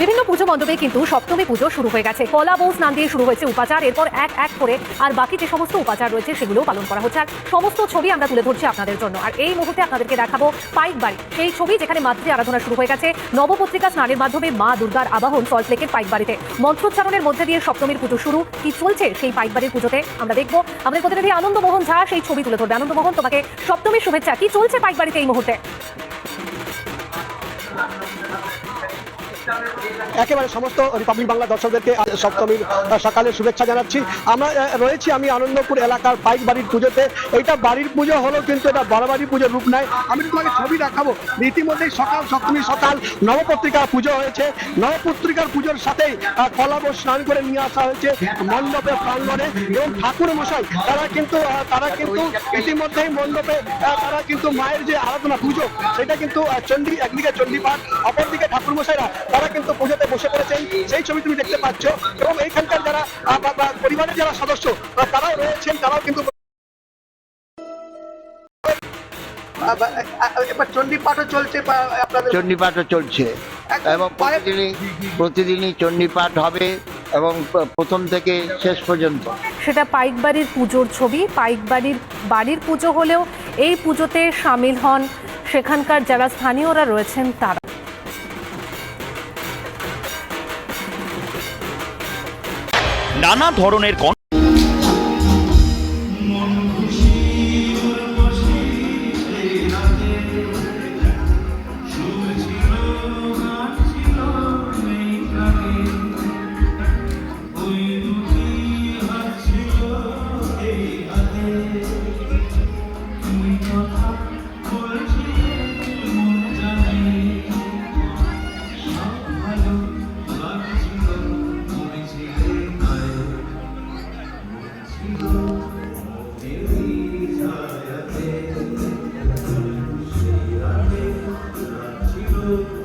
বিভিন্ন পুজো মণ্ডপে কিন্তু সপ্তমী পুজো শুরু হয়ে গেছে। কলা, বউ, স্নান দিয়ে শুরু হয়েছে উপাচার। এরপর এক এক করে আর বাকি যে সমস্ত উপাচার রয়েছে সেগুলোও পালন করা হচ্ছে। আর সমস্ত ছবি আমরা তুলে ধরছি আপনাদের জন্য। আর এই মুহূর্তে আপনাদেরকে দেখাবো পাইক বাড়ি। সেই ছবি যেখানে মাতৃ আরাধনা শুরু হয়ে গেছে। নবপত্রিকা স্নানের মাধ্যমে মা দুর্গার আবাহন সল্টলেকের পাইক বাড়িতে। মন্ত্রোচ্চারণের মধ্যে দিয়ে সপ্তমীর পুজো শুরু। কি চলছে সেই পাইক বাড়ির পুজোতে আমরা দেখব। আমাদের প্রতিনিধি আনন্দমোহন ঝা সেই ছবি তুলে ধরবে। আনন্দমোহন তোমাকে সপ্তমীর শুভেচ্ছা। কি চলছে পাইক বাড়িতে এই মুহূর্তে? একেবারে সমস্ত রিপাবলিক বাংলা দর্শকদেরকে সপ্তমীর সকালে শুভেচ্ছা জানাচ্ছি। আমরা রয়েছি আমি আনন্দপুর এলাকার পাইক বাড়ির পুজোতে। এইটা বাড়ির পুজো হলো কিন্তু এটা বড় বাড়ির পুজোর রূপ নেয়। আমি তোমাকে ছবি দেখাবো। ইতিমধ্যেই সকাল, সপ্তমী সকাল নবপত্রিকার পুজো হয়েছে। নবপত্রিকার পুজোর সাথেই কলাব স্নান করে নিয়ে আসা হয়েছে মণ্ডপে প্রাঙ্গণে। এবং ঠাকুর মশাই, তারা কিন্তু তারা কিন্তু ইতিমধ্যেই মণ্ডপে তারা কিন্তু মায়ের যে আরাধনা পুজো, সেটা কিন্তু চণ্ডী, একদিকে চণ্ডী পাঠ অপরদিকে ঠাকুর মশাইরা কিন্তু পুজোতে বসে পড়েছেন সেই ছবি তুমি দেখতে পাচ্ছ। এবং এইখানকার যারা পরিবারের যারা সদস্য তারাও রয়েছেন তারাও কিন্তু এবার চলছে আপনাদের চণ্ডীপাঠও চলছে। এবং প্রতিদিনই প্রতিদিনই চণ্ডীপাঠ হবে এবং প্রথম থেকে শেষ পর্যন্ত। সেটা পাইক বাড়ির পুজোর ছবি। পাইক বাড়ির বাড়ির পুজো হলেও এই পুজোতে সামিল হন সেখানকার যারা স্থানীয়রা রয়েছেন তারা। নানা ধরনের কন you.